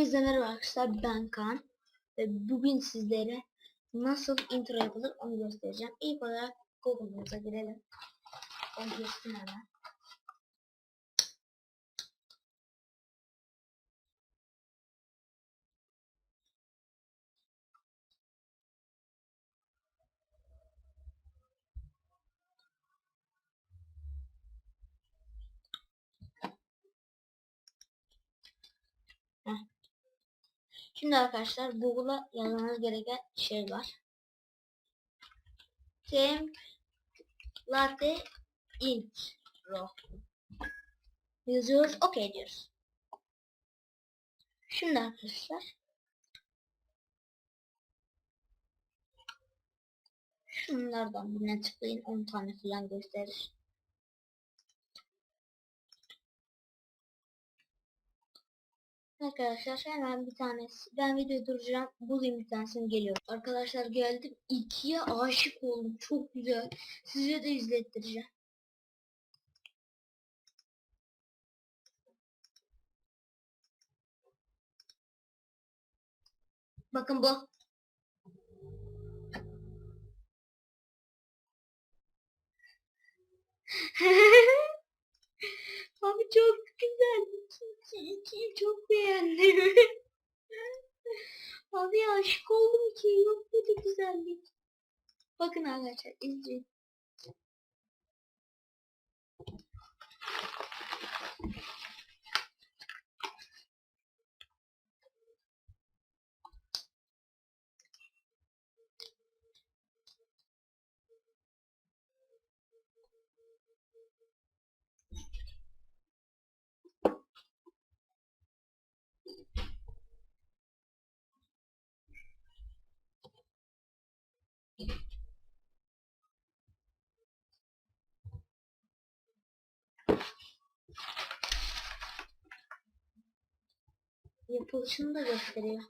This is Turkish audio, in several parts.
Hepinize merhaba arkadaşlar ben Kaan ve bugün sizlere nasıl intro yapılır onu göstereceğim. İlk olarak Google'ımıza girelim. Ben geçtim hemen. Şimdi arkadaşlar Google'a yazmanız gereken şey var. Temp Latte intro yazıyoruz. OK diyoruz. Şimdi arkadaşlar şunlardan birine tıklayın 10 tane falan gösterir. Arkadaşlar hemen bir tanesi. Ben videoyu duracağım. Bulayım bir tanesini geliyorum. Arkadaşlar geldim. İkiye aşık oldum. Çok güzel. Size de izlettireceğim. Bakın bu. Abi çok güzel. İki, ikiyi çok beğendim. Abi aşık oldum ki yok böyle güzellik. Bakın arkadaşlar izleyin. Yapılışını da gösteriyor.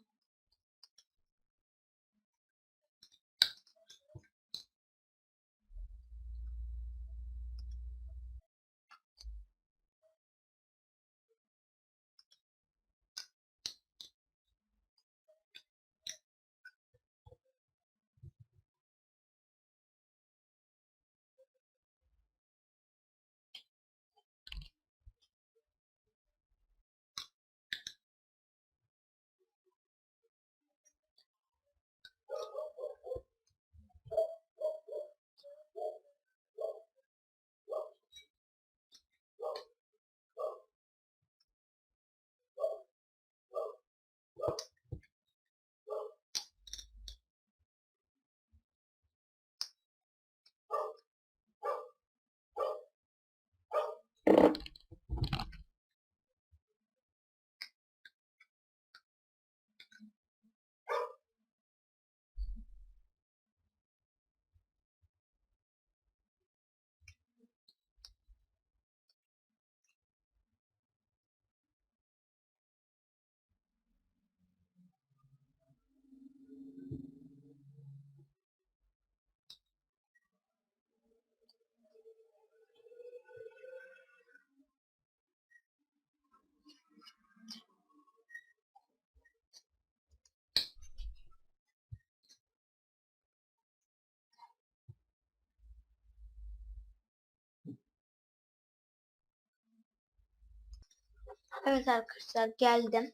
Evet arkadaşlar geldim.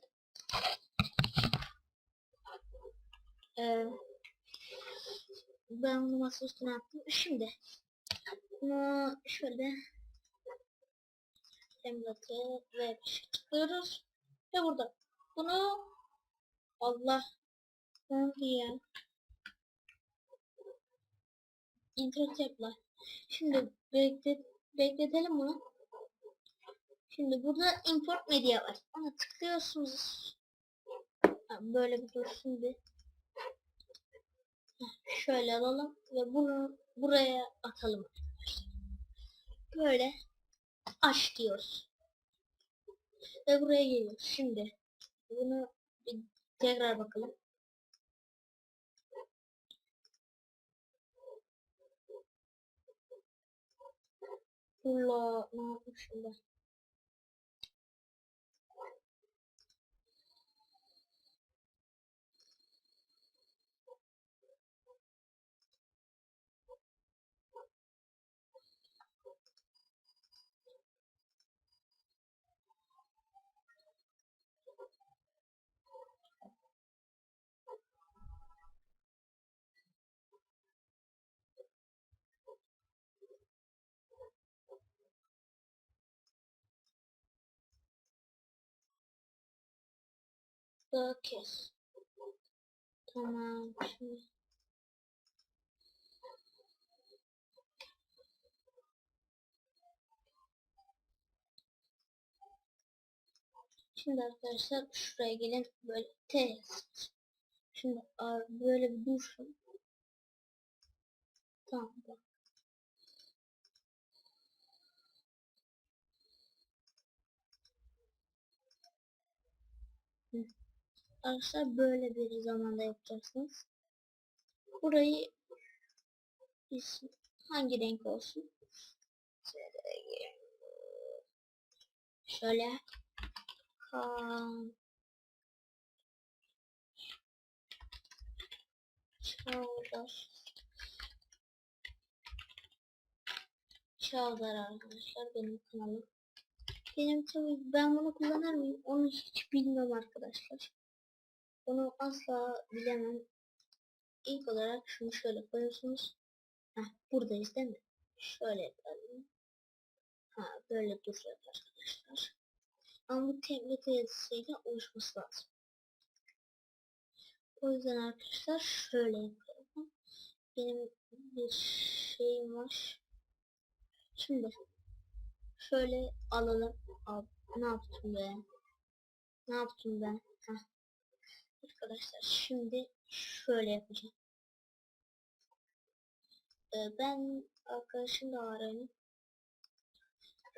Ee, ben bunu masa üstüne attım. Şimdi bunu şöyle emlate ve tıklıyoruz. Ve burada bunu Allah ne oldu ya? Şimdi beklet bekletelim bunu. Şimdi burada import media var. Ona tıklıyorsunuz. Böyle bir dursun bir. Şöyle alalım ve bunu buraya atalım. Böyle aç diyoruz. Ve buraya geliyoruz. Şimdi bunu bir tekrar bakalım. Allah ne yapmışım ben? Daha kes. Tamam. Şimdi arkadaşlar şuraya gelin böyle T yazın. Şimdi böyle bir dursun. Tamam. bak. Arkadaşlar böyle bir zamanda yapacaksınız. Burayı hangi renk olsun? Şöyle kan Çağdar arkadaşlar benim kanalım. Benim tabii ben bunu kullanır mıyım? Onu hiç bilmem arkadaşlar. Onu asla bilemem. İlk olarak şunu şöyle koyuyorsunuz. Heh, buradayız değil mi? Şöyle yapalım. Ha böyle duracak arkadaşlar. Ama bu template yazısıyla oluşması lazım. O yüzden arkadaşlar şöyle yapıyorum. Benim bir şeyim var. Şimdi şöyle alalım. Abi, ne yaptım be? Ne yaptım ben? Arkadaşlar şimdi şöyle yapacağım. Ee, ben arkadaşım da arayayım.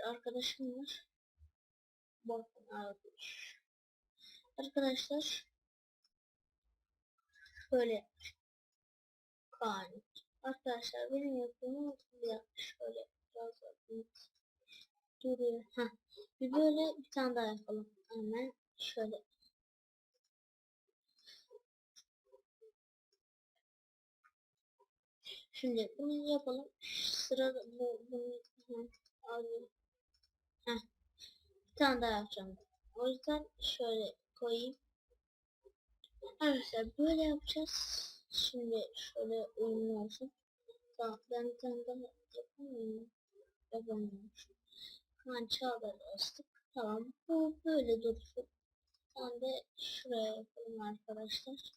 Arkadaşım var. Bakın abi. Arkadaşlar şöyle kan. Arkadaşlar benim yapımı bir dakika şöyle biraz duruyor. Heh. Bir böyle bir tane daha yapalım. Hemen şöyle. Şimdi bunu yapalım. Sırada bu bunu abi. Heh. Bir tane daha yapacağım. O yüzden şöyle koyayım. Arkadaşlar böyle yapacağız. Şimdi şöyle uyumlu olsun. Tamam ben bir tane daha yapamıyorum. Yapamıyorum. Hemen çağları astık. Tamam bu böyle dursun. Ben de şuraya yapalım arkadaşlar.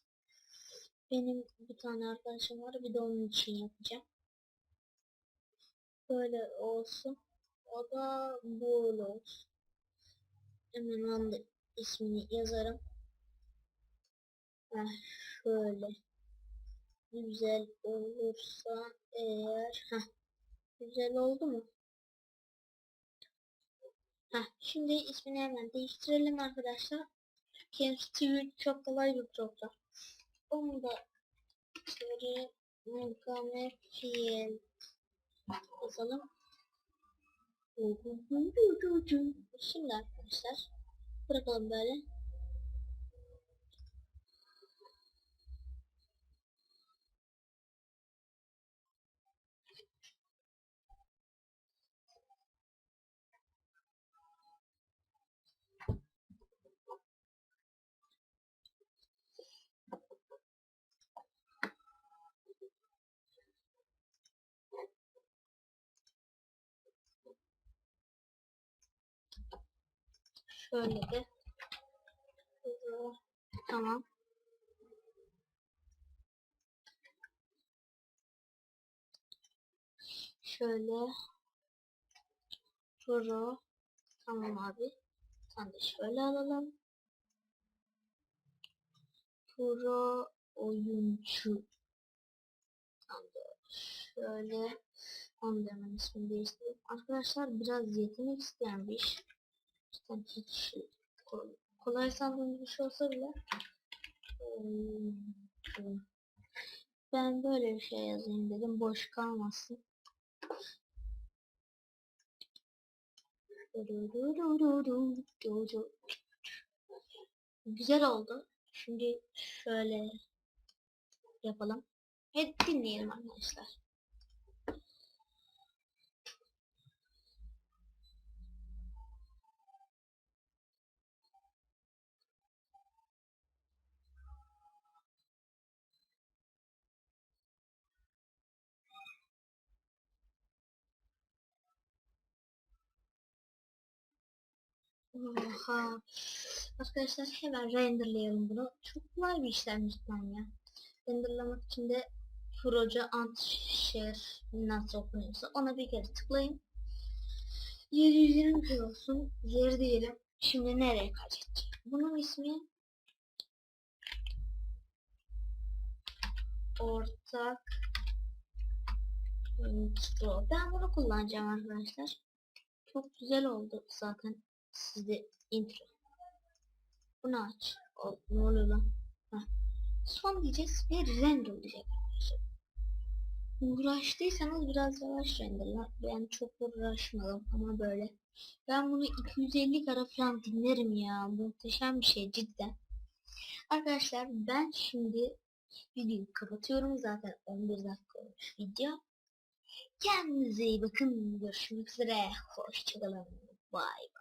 Benim bir tane arkadaşım var. Bir de onun için yapacağım. Böyle olsun. O da böyle olsun. Hemen onun ismini yazarım. Heh, şöyle. Güzel olursa eğer. Heh, güzel oldu mu? Heh, şimdi ismini hemen değiştirelim arkadaşlar. Chemistry çok kolay bir program. Onu da şöyle Mekamefiel yazalım. Şimdi arkadaşlar bırakalım böyle. Şöyle de. Tamam. Şöyle. Pro. Tamam abi. Sen de şöyle alalım. Pro oyuncu. Tamam şöyle. Onu da hemen ismini değiştireyim. Arkadaşlar biraz yetenek isteyen bir iş. İşte hiç kolay sandığım bir şey olsa bile ben böyle bir şey yazayım dedim. Boş kalmasın. Güzel oldu. Şimdi şöyle yapalım. Hep dinleyelim arkadaşlar. Oha. Arkadaşlar hemen renderlayalım bunu. Çok kolay bir işlem cidden ya. Renderlamak için de Proje Antshare nasıl okunuyorsa ona bir kere tıklayın. 720 p olsun. Geri diyelim. Şimdi nereye kaydedeceğim? Bunun ismi ortak. Ben bunu kullanacağım arkadaşlar. Çok güzel oldu zaten sizde intro. Bunu aç. O, ne oluyor lan? Heh. Son diyeceğiz ve render olacak arkadaşlar. Uğraştıysanız biraz yavaş renderla. Ben çok uğraşmadım ama böyle. Ben bunu 250 kere falan dinlerim ya. Muhteşem bir şey cidden. Arkadaşlar ben şimdi videoyu kapatıyorum. Zaten 11 dakika olmuş video. Kendinize iyi bakın. Görüşmek üzere. Hoşçakalın. Bye.